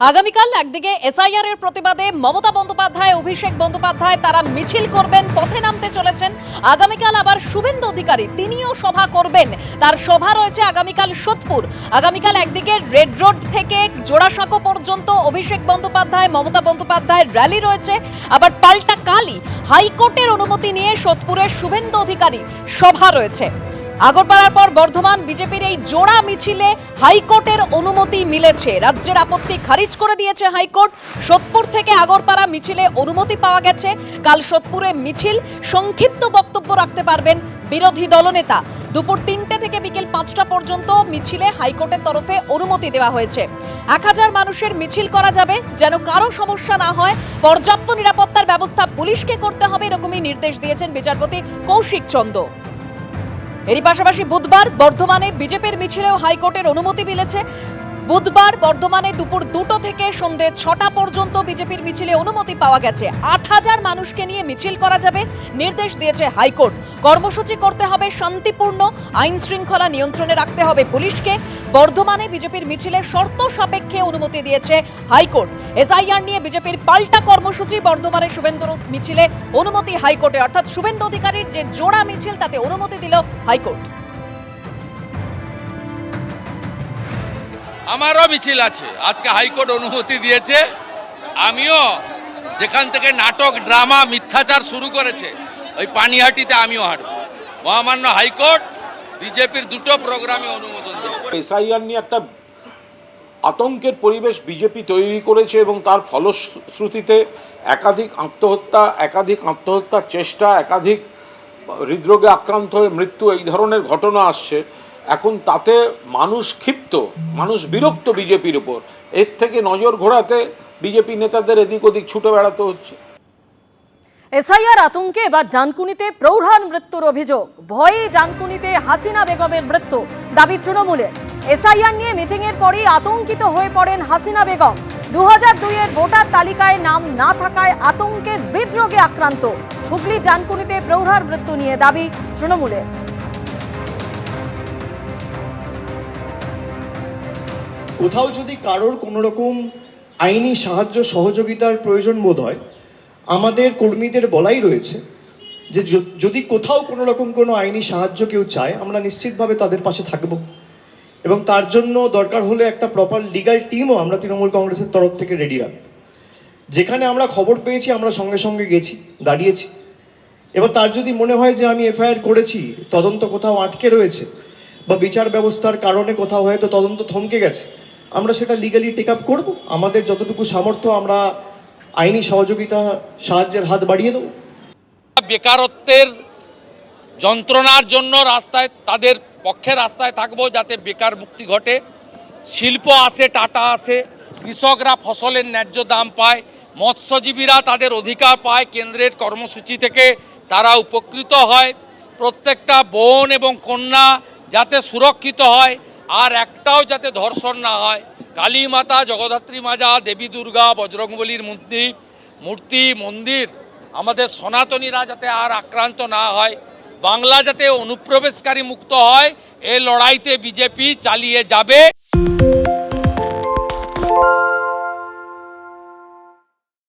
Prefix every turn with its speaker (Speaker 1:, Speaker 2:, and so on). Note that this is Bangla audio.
Speaker 1: আগামীকাল একদিকে এসআইআর এর প্রতিবাদে মমতা বন্দ্যোপাধ্যায়, অভিষেক বন্দ্যোপাধ্যায় তারা মিছিল করবেন, পথে নামতে চলেছেন। আগামীকাল আবার শুভেন্দু অধিকারী, তিনিও সভা করবেন। তার সভা রয়েছে আগামীকাল সোদপুর। আগামীকাল একদিকে রেড রোড থেকে জোড়াসাঁকো পর্যন্ত অভিষেক বন্দ্যোপাধ্যায়, মমতা বন্দ্যোপাধ্যায়ের র্যালি রয়েছে। আবার পাল্টা কালই হাইকোর্টের অনুমতি নিয়ে সোদপুরে শুভেন্দু অধিকারী সভা রয়েছে। আগরপাড়ার পর বর্ধমান, বিজেপির এই জোড়া মিছিলে হাইকোর্টের অনুমতি মিলেছে। রাজ্যের আপত্তি খারিজ করে দিয়েছে হাইকোর্ট। সোদপুর থেকে আগরপাড়া মিছিলে অনুমতি পাওয়া গেছে। কাল সোদপুরে মিছিল। সংক্ষিপ্ত বক্তব্য রাখতে পারবেন বিরোধী দলনেতা। দুপুর তিনটে থেকে বিকেল পাঁচটা পর্যন্ত মিছিলে হাইকোর্টের তরফে অনুমতি দেওয়া হয়েছে। এক হাজার মানুষের মিছিল করা যাবে। যেন কারও সমস্যা না হয়, পর্যাপ্ত নিরাপত্তার ব্যবস্থা পুলিশকে করতে হবে এরকমই নির্দেশ দিয়েছেন বিচারপতি কৌশিক চন্দ এরই পাশাপাশি বুধবার বর্ধমানে বিজেপির মিছিলেও হাইকোর্টের অনুমতি মিলেছে। বুধবার বর্ধমানে দুপুর দুটো থেকে সন্ধে ছটা পর্যন্ত বিজেপির মিছিলে অনুমতি পাওয়া গেছে। আট হাজার মানুষকে নিয়ে মিছিল করা যাবে, নির্দেশ দিয়েছে হাইকোর্ট। কর্মসূচি করতে হবে শান্তিপূর্ণ আইন শৃঙ্খলা নিয়ন্ত্রণে রাখতে হবে পুলিশকে। বর্ধমানে বিজেপির মিছিলে শর্ত সাপেক্ষে অনুমতি দিয়েছে হাইকোর্ট। এসআইআর নিয়ে বিজেপির পাল্টা কর্মসূচি, বর্ধমানে শুভেন্দুর মিছিলে অনুমতি হাইকোর্টে। অর্থাৎ শুভেন্দু অধিকারীর যে জোড়া মিছিল, তাতে অনুমতি দিল হাইকোর্ট।
Speaker 2: আমারও মিছিল আছে। আজকে হাইকোর্ট অনুমতি দিয়েছে। আমিও যেখান থেকে নাটক, ড্রামা, মিথ্যাচার শুরু করেছে, ওই পানিহাটিতে আমিও হাঁটব। মহামান্য হাইকোর্ট, বিজেপির দুটো প্রোগ্রামে অনুমোদন দিয়েছে।
Speaker 3: এসআইআর নিয়ে একটা আতঙ্কের পরিবেশ বিজেপি তৈরি করেছে এবং তার ফলশ্রুতিতে একাধিক আত্মহত্যা, একাধিক আত্মহত্যার চেষ্টা, একাধিক হৃদরোগে আক্রান্ত হয়ে মৃত্যু, এই ধরনের ঘটনা আসছে। এখন তাতে মানুষ ক্ষিপ্ত, মানুষ বিরক্ত বিজেপির উপর। এর থেকে নজর ঘোরাতে বিজেপি নেতাদের এদিক ওদিক ছুটে বেড়াতে হচ্ছে।
Speaker 4: এসআইআর আতঙ্কে এবার ডানকুনিতে প্রৌঢ়ার মৃত্যুর অভিযোগ। ভয়ে ডানকুনিতে হাসিনা বেগমের মৃত্যু। দাবি তৃণমূলের। এসআইআর নিয়ে মিটিংয়ের পরেই আতঙ্কিত হয়ে পড়েন হাসিনা বেগম। দু হাজার দুইয়ের ভোটার তালিকায় নাম না থাকায় আতঙ্কের হৃদরোগে আক্রান্ত। হুগলি ডানকুনিতে প্রৌঢ়ার মৃত্যু নিয়ে দাবি তৃণমূলের।
Speaker 5: কোথাও যদি কারোর কোনো রকম আইনি সাহায্য সহযোগিতার প্রয়োজন বোধ হয়, আমাদের কর্মীদের বলাই রয়েছে যে যদি কোথাও কোনো রকম কোনো আইনি সাহায্য কেউ চায়, আমরা নিশ্চিতভাবে তাদের পাশে থাকব। এবং তার জন্য দরকার হলে একটা প্রপার লিগাল টিমও আমরা তৃণমূল কংগ্রেসের তরফ থেকে রেডি রাখব যেখানে আমরা খবর পেয়েছি, আমরা সঙ্গে সঙ্গে গেছি, দাঁড়িয়েছি। এবার তার যদি মনে হয় যে আমি এফআইআর করেছি, তদন্ত কোথাও আটকে রয়েছে, বা বিচার ব্যবস্থার কারণে কোথাও হয়তো তদন্ত থমকে গেছে, আমরা সেটা লিগালি টেক আপ করব। আমাদের যতটুকু সামর্থ্য, আমরা আইনি সহযোগিতা সাহায্যের হাত বাড়িয়ে দেবো।
Speaker 2: বেকারত্বের যন্ত্রণার জন্য রাস্তায়, তাদের পক্ষে রাস্তায় থাকব যাতে বেকার মুক্তি ঘটে। শিল্প আসে টাটা আসে কৃষকরা ফসলের ন্যায্য দাম পায়, মৎস্যজীবীরা তাদের অধিকার পায়, কেন্দ্রের কর্মসূচি থেকে তারা উপকৃত হয়। প্রত্যেকটা বোন এবং কন্যা যাতে সুরক্ষিত হয়, আর একটাও যাতে ধর্ষণ না হয়। কালী মাতা জগদ্ধাত্রী মাজা, দেবী দুর্গা, বজরংবলীর মূর্তি মূর্তি, মন্দির আমাদের সনাতনীরা যাতে আর আক্রান্ত না হয়, বাংলা যাতে অনুপ্রবেশকারী মুক্ত হয়, এ লড়াইতে বিজেপি চালিয়ে যাবে।